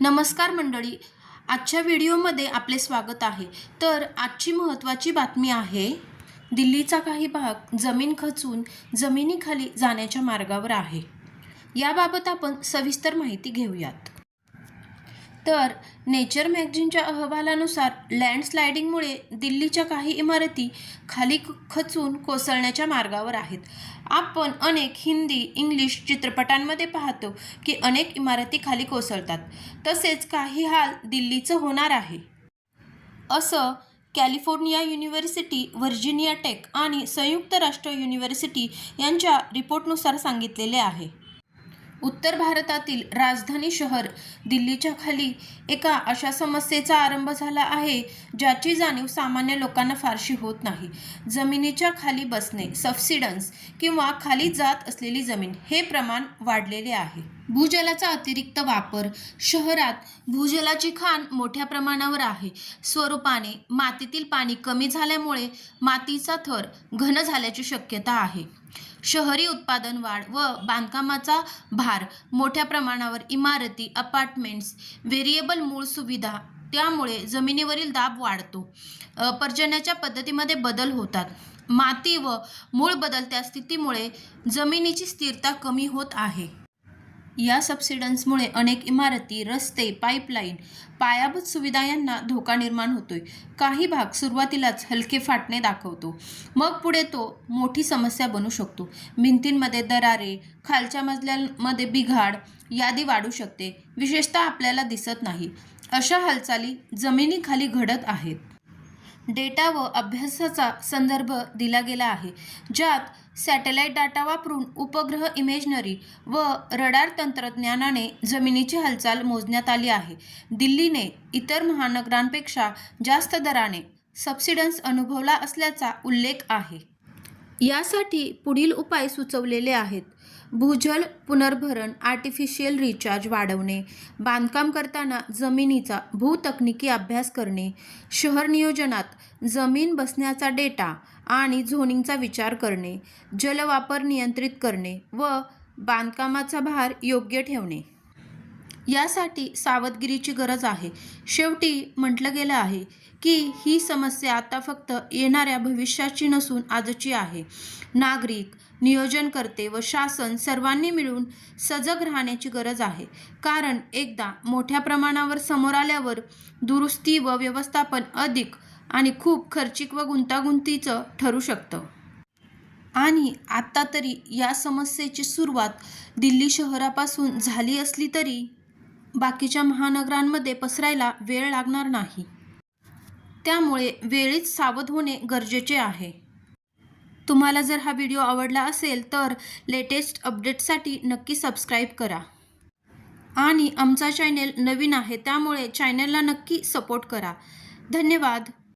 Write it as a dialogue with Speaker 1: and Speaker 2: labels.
Speaker 1: नमस्कार मंडळी. आजच्या व्हिडिओमध्ये आपले स्वागत आहे. तर आजची महत्त्वाची बातमी आहे दिल्लीचा काही भाग जमीन खचून जमिनीखाली जाण्याच्या मार्गावर आहे. याबाबत आपण सविस्तर माहिती घेऊयात. तर नेचर मॅगझिनच्या अहवालानुसार लँडस्लायडिंगमुळे दिल्लीच्या काही इमारती खाली खचून कोसळण्याच्या मार्गावर आहेत. आपण अनेक हिंदी इंग्लिश चित्रपटांमध्ये पाहतो की अनेक इमारती खाली कोसळतात. तसेच काही हाल दिल्लीचं होणार आहे. असं कॅलिफोर्निया युनिव्हर्सिटी व्हर्जिनिया टेक आणि संयुक्त राष्ट्र युनिव्हर्सिटी यांच्या रिपोर्टनुसार सांगितलेले आहे. उत्तर भारतातील राजधानी शहर दिल्लीच्या खाली एका अशा समस्येचा आरंभ झाला आहे ज्याची जाणीव सामान्य लोकांना फारशी होत नाही. जमिनीच्या खाली बसणे सबसिडन्स किंवा खाली जात असलेली जमीन हे प्रमाण वाढलेले आहे. भूजलाचा अतिरिक्त वापर. शहरात भूजलाची खाण मोठ्या प्रमाणावर आहे. स्वरूपाने मातीतील पाणी कमी झाल्यामुळे मातीचा थर घन झाल्याची शक्यता आहे. शहरी उत्पादन वाढ व बांधकामाचा भार मोठ्या प्रमाणावर इमारती अपार्टमेंट्स व्हेरिएबल मूळ सुविधा त्यामुळे जमिनीवरील दाब वाढतो. पर्जन्याच्या पद्धतीमध्ये बदल होतात. माती व मूळ बदलत्या स्थितीमुळे जमिनीची स्थिरता कमी होत आहे. या सबसिडन्समुळे अनेक इमारती रस्ते पाईपलाईन पायाभूत सुविधा यांना धोका निर्माण होतोय. काही भाग सुरुवातीलाच हलके फाटणे दाखवतो. मग पुढे तो मोठी समस्या बनू शकतो. भिंतींमध्ये दरारे खालच्या मजल्यांमध्ये बिघाड यादी वाढू शकते. विशेषतः आपल्याला दिसत नाही. अशा हालचाली जमिनीखाली घडत आहेत. डेटा व अभ्यासाचा संदर्भ दिला गेला आहे ज्यात सॅटेलाईट डाटा वापरून उपग्रह इमेजनरी व रडार तंत्रज्ञानाने जमिनीची हालचाल मोजण्यात आली आहे. दिल्लीने इतर महानगरांपेक्षा जास्त दराने सबसिडन्स अनुभवला असल्याचा उल्लेख आहे. यासाठी पुढील उपाय सुचवलेले आहेत. भूजल पुनर्भरण आर्टिफिशियल रिचार्ज वाढवणे बांधकाम करताना जमिनीचा भूतकनिकी अभ्यास करणे शहर नियोजनात जमीन बसण्याचा डेटा आणि झोनिंगचा विचार करणे जलवापर नियंत्रित करणे व बांधकामाचा भार योग्य ठेवणे. यासाठी सावधगिरीची गरज आहे. शेवटी म्हटलं गेलं आहे की ही समस्या आता फक्त येणाऱ्या भविष्याची नसून आजची आहे. नागरिक नियोजनकर्ते व शासन सर्वांनी मिळून सजग राहण्याची गरज आहे. कारण एकदा मोठ्या प्रमाणावर समोर आल्यावर दुरुस्ती व व्यवस्थापन अधिक आणि खूप खर्चिक व गुंतागुंतीचं ठरू शकतं. आणि आत्ता तरी या समस्येची सुरुवात दिल्ली शहरापासून झाली असली तरी बाकीच्या महानगरांमध्ये पसरायला वेळ लागणार नाही. त्यामुळे वेळीच सावध होणे गरजेचे आहे. तुम्हाला जर हा व्हिडिओ आवडला असेल तर लेटेस्ट अपडेटसाठी नक्की सबस्क्राईब करा. आणि आमचा चॅनेल नवीन आहे त्यामुळे चॅनलला नक्की सपोर्ट करा. धन्यवाद.